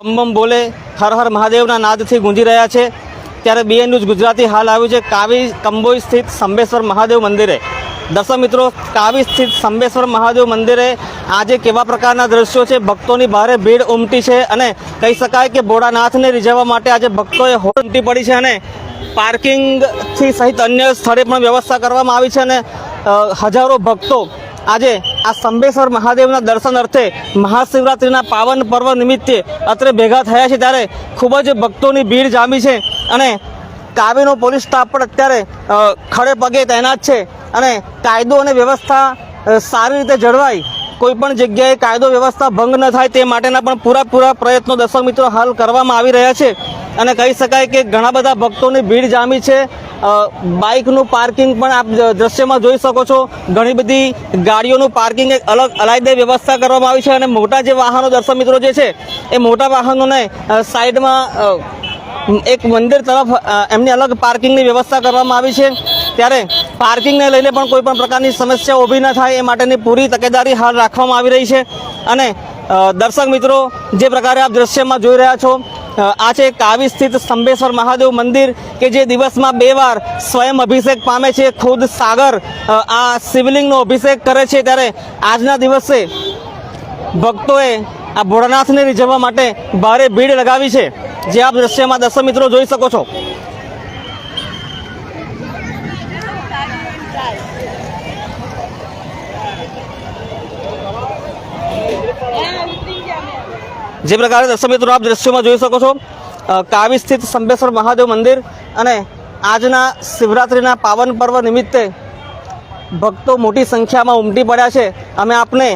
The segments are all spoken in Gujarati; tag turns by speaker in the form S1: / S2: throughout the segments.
S1: બમ બોલે, હર હર મહાદેવના નાદથી ગુંજી રહ્યા છે. ત્યારે બીએન ન્યૂઝ ગુજરાતી હાલ આવ્યું છે, કાવી કંબોઈ સ્થિત સંબેશ્વર મહાદેવ મંદિરે. દર્શક મિત્રો, કાવી સ્થિત સંબેશ્વર મહાદેવ મંદિરે આજે કેવા પ્રકારના દ્રશ્યો છે? ભક્તોની ભારે ભીડ ઉમટી છે અને કહી શકાય કે ભોળાનાથને રીઝવવા માટે આજે ભક્તોએ હોડ ઉમટી પડી છે અને પાર્કિંગથી સહિત અન્ય સ્થળે પણ વ્યવસ્થા કરવામાં આવી છે અને હજારો ભક્તો આજે આ સંબેશ્વર મહાદેવના દર્શન અર્થે મહાશિવરાત્રિના પાવન પર્વ નિમિત્તે અત્રે ભેગા થયા છે ત્યારે ખૂબ જ ભક્તોની ભીડ જામી છે અને કાવીનો પોલીસ સ્ટાફ પણ અત્યારે ખડે પગે તૈનાત છે અને કાયદો અને વ્યવસ્થા સારી રીતે જળવાય. કોઈ પણ જગ્યાએ કાયદો વ્યવસ્થા ભંગ ન થાય તે માટેના પણ પૂરાપૂરા પ્રયત્નો દર્શક મિત્રો હાલ કરવામાં આવી રહ્યા છે. અને કહી શકાય કે ઘણા બધા ભક્તોની ભીડ જામી છે બાઇકનું પાર્કિંગ પણ આપ દ્રશ્યમાં જોઈ શકો છો. ઘણી બધી ગાડીઓનું પાર્કિંગ એક અલગ અલાયદે વ્યવસ્થા કરવામાં આવી છે અને મોટા જે વાહનો, દર્શક મિત્રો જે છે, એ મોટા વાહનોને સાઈડમાં એક મંદિર તરફ એમની અલગ પાર્કિંગની વ્યવસ્થા કરવામાં આવી છે. ત્યારે પાર્કિંગને લઈને પણ કોઈપણ પ્રકારની સમસ્યા ઊભી ન થાય, એ માટેની પૂરી તકેદારી હાલ રાખવામાં આવી રહી છે. અને દર્શક મિત્રો, જે પ્રકારે આપ દ્રશ્યમાં જોઈ રહ્યા છો આ છે કાવી સ્થિત સ્તંભેશ્વર મહાદેવ મંદિર કે જે દિવસમાં બે વાર સ્વયં અભિષેક પામે છે, ખુદ સાગર આ શિવલિંગનો અભિષેક કરે છે ત્યારે આજના દિવસે ભક્તોએ આ ભોળાનાથને રીઝવવા માટે ભારે ભીડ લગાવી છે. જે આપ દ્રશ્યમાં દર્શક મિત્રો જોઈ શકો છો. જે પ્રકારે દર્શક મિત્રો આપ દ્રશ્યોમાં જોઈ શકો છો કાવી સ્થિત સંબેશ્વર મહાદેવ મંદિર અને આજના શિવરાત્રિના પાવન પર્વ નિમિત્તે ભક્તો મોટી સંખ્યામાં ઉમટી પડ્યા છે. અમે આપને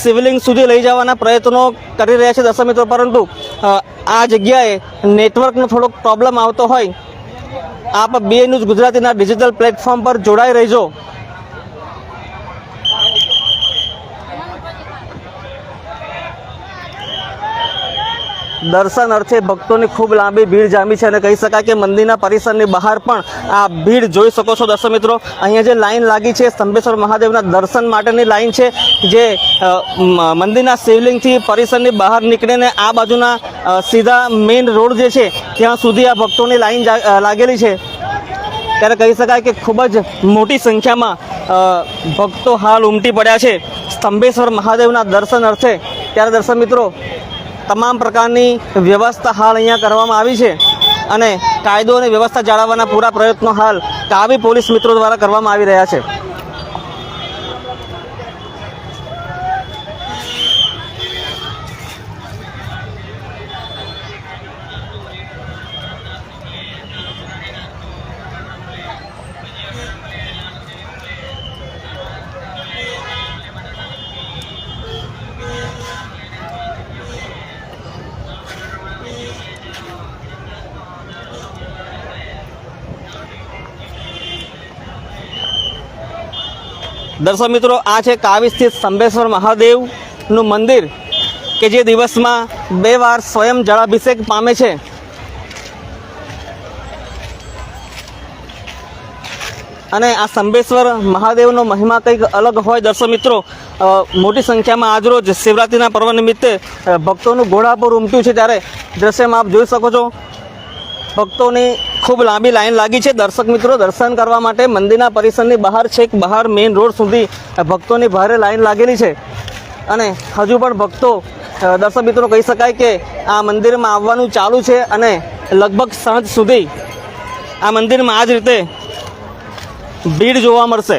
S1: શિવલિંગ સુધી લઈ જવાના પ્રયત્નો કરી રહ્યા છે દર્શક મિત્રો, પરંતુ આ જગ્યાએ નેટવર્કનો થોડોક પ્રોબ્લેમ આવતો હોય. આપ બે ન્યૂઝ ગુજરાતીના ડિજિટલ પ્લેટફોર્મ પર જોડાઈ રહેજો. દર્શન અર્થે ભક્તોની ખૂબ લાંબી ભીડ જામી છે અને કહી શકાય કે મંદિરના પરિસરની બહાર પણ આ ભીડ જોઈ શકો છો દર્શક મિત્રો. અહીંયા જે લાઈન લાગી છે, સ્તંભેશ્વર મહાદેવના દર્શન માટેની લાઈન છે, જે મંદિરના શિવલિંગથી પરિસરની બહાર નીકળીને આ બાજુના સીધા મેઇન રોડ જે છે, ત્યાં સુધી આ ભક્તોની લાઈન લાગેલી છે. ત્યારે કહી શકાય કે ખૂબ જ મોટી સંખ્યામાં ભક્તો હાલ ઉમટી પડ્યા છે. સ્તંભેશ્વર મહાદેવના દર્શન અર્થે, ત્યારે દર્શક મિત્રો તમામ પ્રકારની વ્યવસ્થા હાલ અહીંયા કરવામાં આવી છે અને કાયદો અને વ્યવસ્થા જાળવવાના પૂરા પ્રયત્નો હાલ કાવી પોલીસ મિત્રો દ્વારા કરવામાં આવી રહ્યા છે. દર્શક મિત્રો, આ છે કાવી સ્થિત સંબેશ્વર મહાદેવનું મંદિર, કે જે દિવસમાં બે વાર સ્વયં જળાભિષેક પામે છે. અને આ સંબેશ્વર મહાદેવનો મહિમા કંઈક અલગ હોય દર્શક મિત્રો મોટી સંખ્યામાં આજરોજ શિવરાત્રિના પર્વ નિમિત્તે ભક્તોનું ભક્તોનું ઘોડાપુર ઉમટ્યું છે ત્યારે દ્રશ્યમાં આપ જોઈ શકો છો, ભક્તોની ખૂબ લાંબી લાઈન લાગી છે. દર્શક મિત્રો, દર્શન કરવા માટે મંદિરના પરિસરની બહાર છેક બહાર મેઇન રોડ સુધી ભક્તોની ભારે લાઈન લાગેલી છે. અને હજુ પણ ભક્તો દર્શક મિત્રો કહી શકાય કે આ મંદિરમાં આવવાનું ચાલુ છે અને લગભગ સાંજ સુધી આ મંદિરમાં આ જ રીતે ભીડ જોવા મળશે.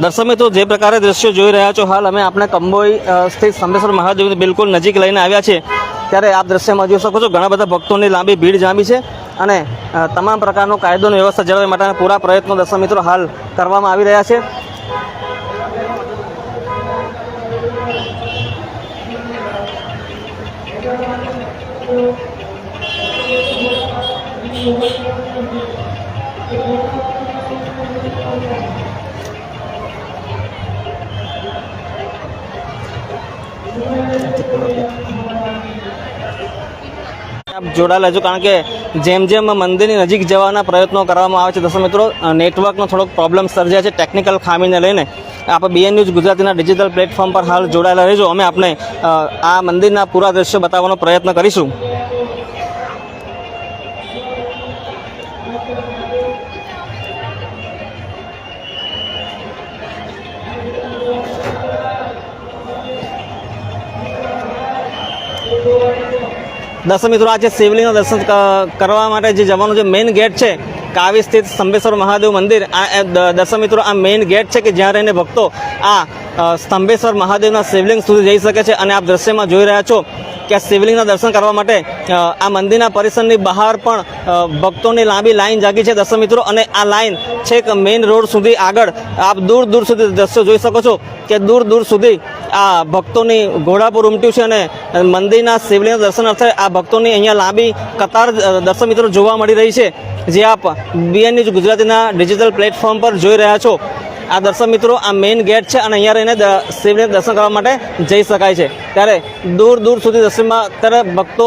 S1: દર્શક મિત્રો, જે પ્રકારે દ્રશ્યો જોઈ રહ્યા છો, હાલ અમે આપણે કંબોઈ સ્થિત સંબેશ્વર મહાદેવની બિલકુલ નજીક લઈને આવ્યા છે ત્યારે આપ દ્રશ્યમાં જોઈ શકો છો, ઘણા બધા ભક્તોની લાંબી ભીડ જામી છે અને તમામ પ્રકારનો કાયદોની વ્યવસ્થા જળવાઈ માટેના પૂરા પ્રયત્નો દર્શક મિત્રો, હાલ કરવામાં આવી રહ્યા છે. આપ જોડાયેલા છો કારણ કે જેમ જેમ મંદિરની નજીક જવાના પ્રયત્નો કરવામાં આવે છે, દર્શક મિત્રો નેટવર્કનો થોડોક પ્રોબ્લેમ સર્જાય છે ટેકનિકલ ખામીને લઈને. આપણે બીએન ન્યૂઝ ગુજરાતીના ડિજિટલ પ્લેટફોર્મ પર હાલ જોડાયેલા રહેજો. અમે આપને આ મંદિરના પૂરા દ્રશ્યો બતાવવાનો પ્રયત્ન કરીશું. દર્શક મિત્રો, આજે શિવલિંગના દર્શન કરવા માટે જે જવાનું જે મેઇન ગેટ છે, કાવી સ્થિત સ્તંભેશ્વર મહાદેવ મંદિર, આ દર્શક મિત્રો, આ મેઇન ગેટ છે કે જ્યાં રહીને ભક્તો આ સ્તંભેશ્વર મહાદેવના શિવલિંગ સુધી જઈ શકે છે અને આપ દ્રશ્યમાં જોઈ રહ્યા છો. કે આ શિવલિંગના દર્શન કરવા માટે આ મંદિરના પરિસરની બહાર પણ ભક્તોની લાંબી લાઈન જાગી છે દર્શક મિત્રો, અને આ લાઈન છેક મેઇન રોડ સુધી આગળ. આપ દૂર દૂર સુધી દ્રશ્યો જોઈ શકો છો કે દૂર દૂર સુધી આ ભક્તોની ઘોડાપુર ઉમટ્યું છે અને મંદિરના શિવલિંગના દર્શન અર્થે આ ભક્તોની અહીંયા લાંબી કતાર દર્શન મિત્રો જોવા મળી રહી છે. જે આપ બીએન ન્યૂઝ ગુજરાતીના ડિજિટલ પ્લેટફોર્મ પર જોઈ રહ્યા છો. આ દર્શક મિત્રો, આ મેઇન ગેટ છે અને અહીંયા રહીને શિવને દર્શન કરવા માટે જઈ શકાય છે. ત્યારે દૂર દૂર સુધી દર્શનમાં ત્યારે ભક્તો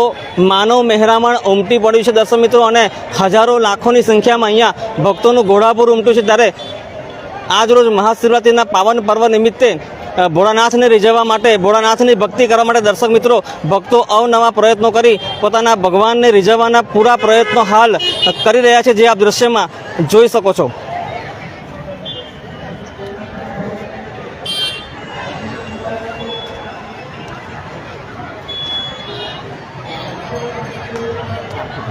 S1: માનવ મહેરામણ ઉમટી પડ્યું છે દર્શક મિત્રો અને હજારો લાખોની સંખ્યામાં અહીંયા ભક્તોનું ઘોડાપુર ઉમટ્યું છે. ત્યારે આજરોજ મહાશિવરાત્રિના પાવન પર્વ નિમિત્તે ભોળાનાથને રીઝવવા માટે, ભોળાનાથની ભક્તિ કરવા માટે દર્શક મિત્રો ભક્તો અવનવા પ્રયત્નો કરી પોતાના ભગવાનને રીઝવવાના પૂરા પ્રયત્નો હાલ કરી રહ્યા છે. જે આપ દ્રશ્યમાં જોઈ શકો છો.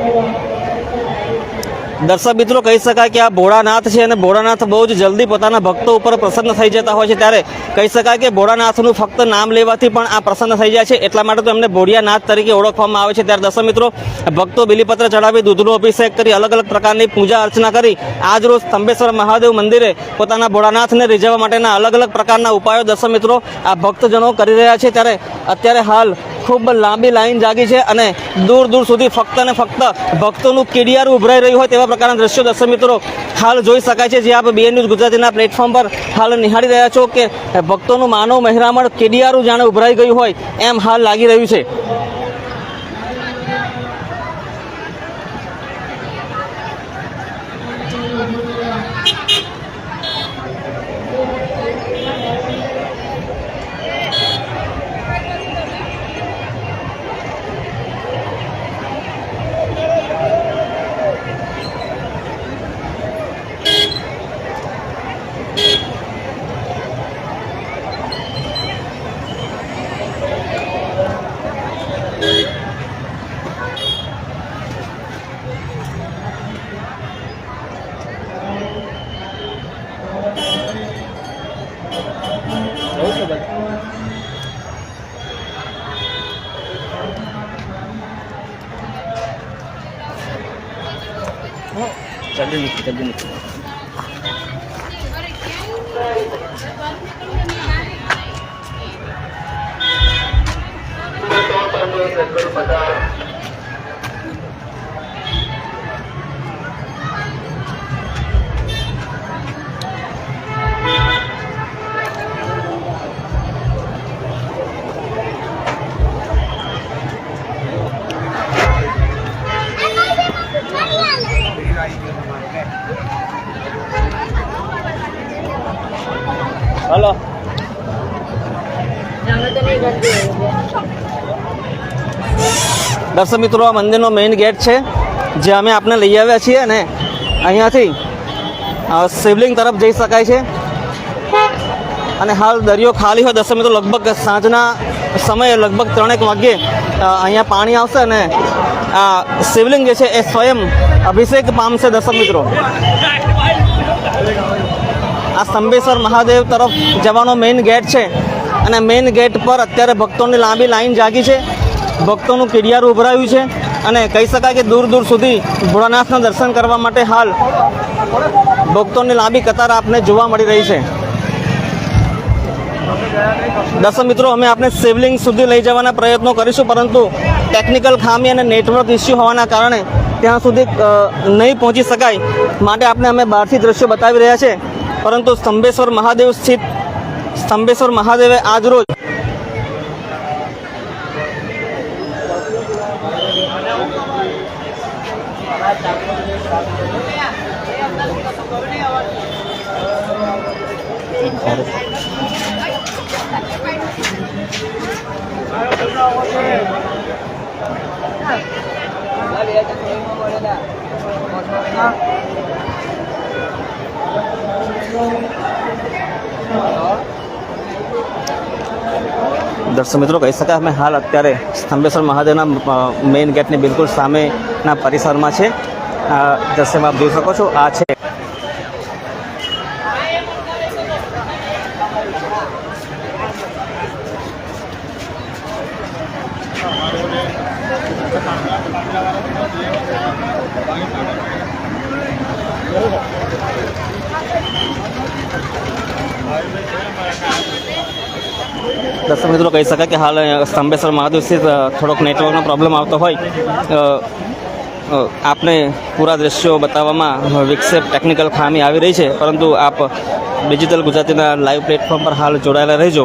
S1: 对吧 દર્શક મિત્રો કહી શકાય કે આ ભોળાનાથ છે અને ભોળાનાથ બહુ જ જલ્દી પોતાના ભક્તો ઉપર પ્રસન્ન થઈ જતા હોય છે. ત્યારે કહી શકાય કે ભોળાનાથનું ફક્ત નામ લેવાથી પણ આ પ્રસન્ન થઈ જાય છે. એટલા માટે તો એમને ભોળિયાનાથ તરીકે ઓળખવામાં આવે છે. ત્યારે દર્શક મિત્રો, ભક્તો બિલીપત્ર ચડાવી દૂધનો અભિષેક કરી અલગ અલગ પ્રકારની પૂજા અર્ચના કરી આજ રોજ સ્તંભેશ્વર મહાદેવ મંદિરે પોતાના ભોળાનાથને રીઝવવા માટેના અલગ અલગ પ્રકારના ઉપાયો દર્શક મિત્રો આ ભક્તજનો કરી રહ્યા છે. ત્યારે અત્યારે હાલ ખૂબ લાંબી લાઈન જાગી છે અને દૂર દૂર સુધી ફક્ત ને ફક્ત ભક્તોનું કીડિયારું ઉભરાઈ રહ્યું હોય તેવા પ્રકારના દ્રશ્યો દર્શક મિત્રો હાલ જોઈ શકાય છે જે આપ બીએન ન્યૂઝ ગુજરાતીના પ્લેટફોર્મ પર હાલ નિહાળી રહ્યા છો કે ભક્તોનું માનવ મહેરામણ કીડિયારું જાણે ઉભરાઈ ગયું હોય એમ હાલ લાગી રહ્યું છે. for that. દર્શક મિત્રો, આ મંદિરનો મેઇન ગેટ છે, જે અમે આપને લઈ આવ્યા છીએ અને અહીંયાથી શિવલિંગ તરફ જઈ શકાય છે. અને હાલ દરિયો ખાલી હોય, દર્શક મિત્રો, લગભગ સાંજના સમયે લગભગ ત્રણેક વાગ્યે અહીંયા પાણી આવશે અને આ શિવલિંગ જે છે એ સ્વયં અભિષેક પામશે દર્શક મિત્રો. આ સ્તંભેશ્વર મહાદેવ તરફ જવાનો મેઇન ગેટ છે. અને મેઇન ગેટ પર અત્યારે ભક્તોની લાંબી લાઈન જાગી છે. ભક્તોનું કિડિયારું ઉભરાયું છે અને કહી શકાય કે દૂર દૂર સુધી ભોળાનાથના દર્શન કરવા માટે હાલ ભક્તોની લાંબી કતાર આપને જોવા મળી રહી છે. દર્શક મિત્રો, અમે આપને શિવલિંગ સુધી લઈ જવાના પ્રયત્નો કરીશું, પરંતુ ટેકનિકલ ખામી અને નેટવર્ક ઇસ્યુ હોવાના કારણે ત્યાં સુધી નહીં પહોંચી શકાય માટે આપને અમે બહારથી દ્રશ્યો બતાવી રહ્યા છે. પરંતુ સ્તંભેશ્વર મહાદેવ સ્થિત, સ્તંભેશ્વર મહાદેવે આજ દર્શક મિત્રો, કહી શકાય અમે હાલ અત્યારે સ્તંભેશ્વર મહાદેવના મેઇન ગેટની બિલકુલ સામેના પરિસરમાં છે. દ્રશ્યમાં આપ જોઈ શકો છો, આ છે દર્શક મિત્રો કહી શકાય કે હાલ સ્તંભેશ્વર મહાદેવ થોડોક નેટવર્કનો પ્રોબ્લેમ આવતો હોય. આપને પૂરા દ્રશ્યો બતાવવામાં વિક્ષેપ ટેકનિકલ ખામી આવી રહી છે, પરંતુ આપ ડિજિટલ ગુજરાતીના લાઈવ પ્લેટફોર્મ પર હાલ જોડાયેલા રહેજો.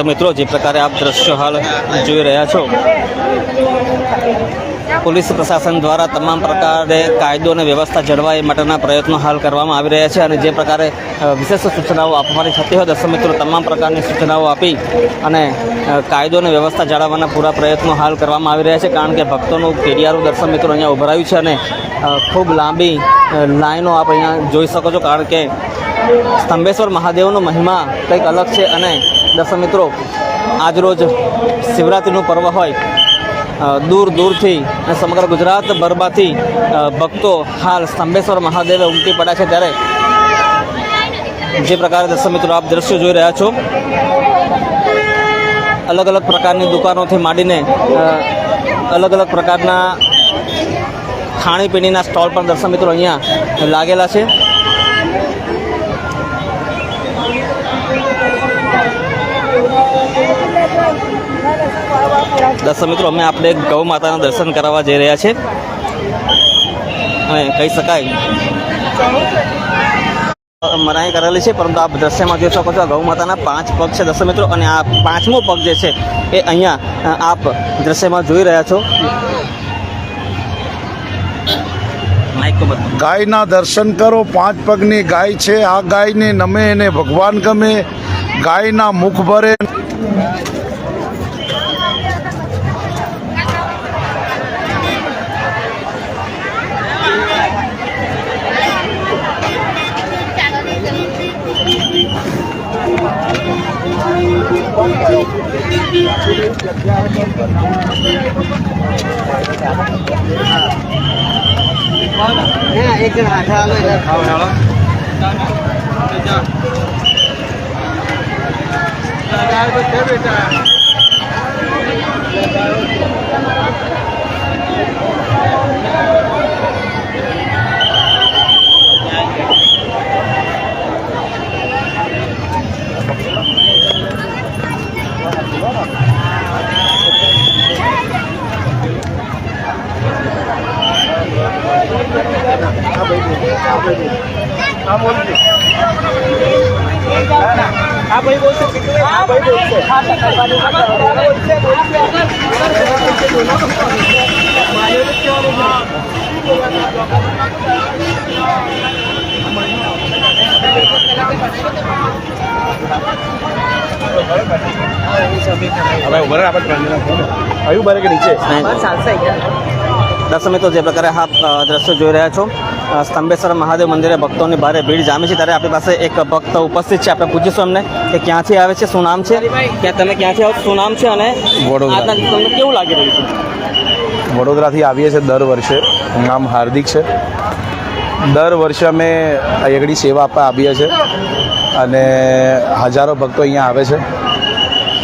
S1: દર્શક મિત્રો, જે પ્રકારે આપ દ્રશ્યો હાલ જોઈ રહ્યા છો, પોલીસ પ્રશાસન દ્વારા તમામ પ્રકારે કાયદો અને વ્યવસ્થા જળવાય માટેના પ્રયત્નો હાલ કરવામાં આવી રહ્યા છે અને જે પ્રકારે વિશેષ સૂચનાઓ આપવાની થતી હોય, દર્શક મિત્રો, તમામ પ્રકારની સૂચનાઓ આપી અને કાયદો અને વ્યવસ્થા જાળવવાના પૂરા પ્રયત્નો હાલ કરવામાં આવી રહ્યા છે, કારણ કે ભક્તોનું કેડિયારું દર્શક મિત્રો અહીંયા ઉભરાયું છે અને ખૂબ લાંબી લાઈનો આપ અહીંયા જોઈ શકો છો, કારણ કે સ્તંભેશ્વર મહાદેવનો મહિમા કંઈક અલગ છે અને દર્શક મિત્રો આજરોજ શિવરાત્રિનું પર્વ હોય દૂર દૂરથી અને સમગ્ર ગુજરાત ભરમાંથી ભક્તો હાલ સ્તંભેશ્વર મહાદેવે ઉમટી પડ્યા છે ત્યારે જે પ્રકારે દર્શક મિત્રો આપ દ્રશ્યો જોઈ રહ્યા છો, અલગ અલગ પ્રકારની દુકાનોથી માંડીને અલગ અલગ પ્રકારના ખાણીપીણીના સ્ટોલ પણ દર્શક મિત્રો અહીંયા લાગેલા છે. દર્શક મિત્રો, અમે આપણે ગૌ માતાના દર્શન કરાવવા જઈ રહ્યા છે અને કહી શકાય મનાઈ કરેલી છે, પરંતુ આપ દ્રશ્યમાં જોઈ શકો છો ગૌ માતાના પાંચ પગ છે. દર્શક મિત્રો, અને આ પાંચમો પગ જે છે, એ અહીંયા આપ દ્રશ્યમાં જોઈ રહ્યા છો.
S2: ગાયના દર્શન કરો, પાંચ પગની ગાય છે. આ ગાયને નમે એને ભગવાન ગમે. ગાયના મુખ ભરે.
S1: એક જણ હાથે આલો એટલે ખાવ
S3: હવે ઊભા આપણે આવ્યું બારે કે નીચે?
S1: દર્શક મિત્રો જે પ્રકારે આપ દ્રશ્યો જોઈ રહ્યા છો. સ્તંભેશ્વર મહાદેવ મંદિરે ભક્તોની ભારે ભીડ જામી છે. ત્યારે આપણી પાસે એક ભક્ત ઉપસ્થિત છે. આપણે પૂછીશું એમને કે ક્યાંથી આવે છે શું નામ છે? ક્યાં તમે ક્યાંથી આવો શું નામ છે અને
S3: વડોદરા.
S1: આજના તમને કેવું લાગી રહ્યું છે?
S3: વડોદરાથી આવીએ છીએ દર વર્ષે. નામ હાર્દિક છે. દર વર્ષે અમે અહીંયાગળી સેવા આપવા આવીએ છીએ. અને હજારો ભક્તો અહીંયા આવે છે.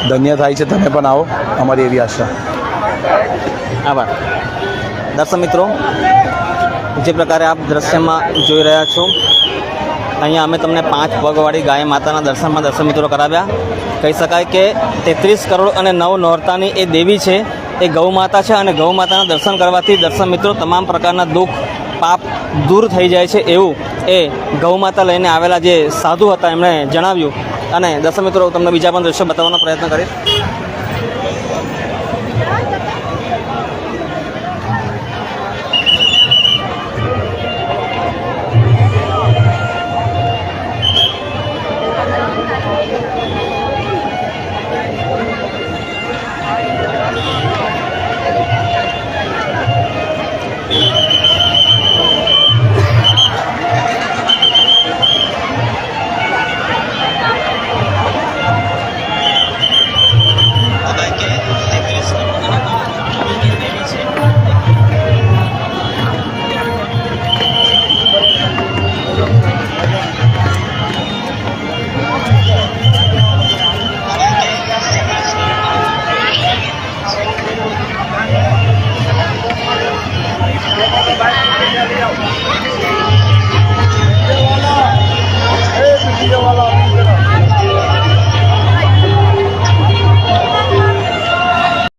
S3: ધન્ય થાય છે. તમે પણ આવો. અમારી એવી આશા.
S1: આભાર. દર્શક મિત્રો, જે પ્રકારે આપ દ્રશ્યમાં જોઈ રહ્યા છો, અહીંયા અમે તમને પાંચ પગવાળી ગાય માતાના દર્શનમાં દર્શક મિત્રો કરાવ્યા. કહી શકાય કે તેત્રીસ કરોડ અને નવ નોરતાની એ દેવી છે, એ ગૌ માતા છે અને ગૌ માતાના દર્શન કરવાથી દર્શક મિત્રો તમામ પ્રકારના દુઃખ, પાપ દૂર થઈ જાય છે એવું એ ગૌ માતા લઈને આવેલા જે સાધુ હતા એમણે જણાવ્યું. અને દર્શક મિત્રો તમને બીજા પણ દ્રશ્યો બતાવવાનો પ્રયત્ન કરીશ.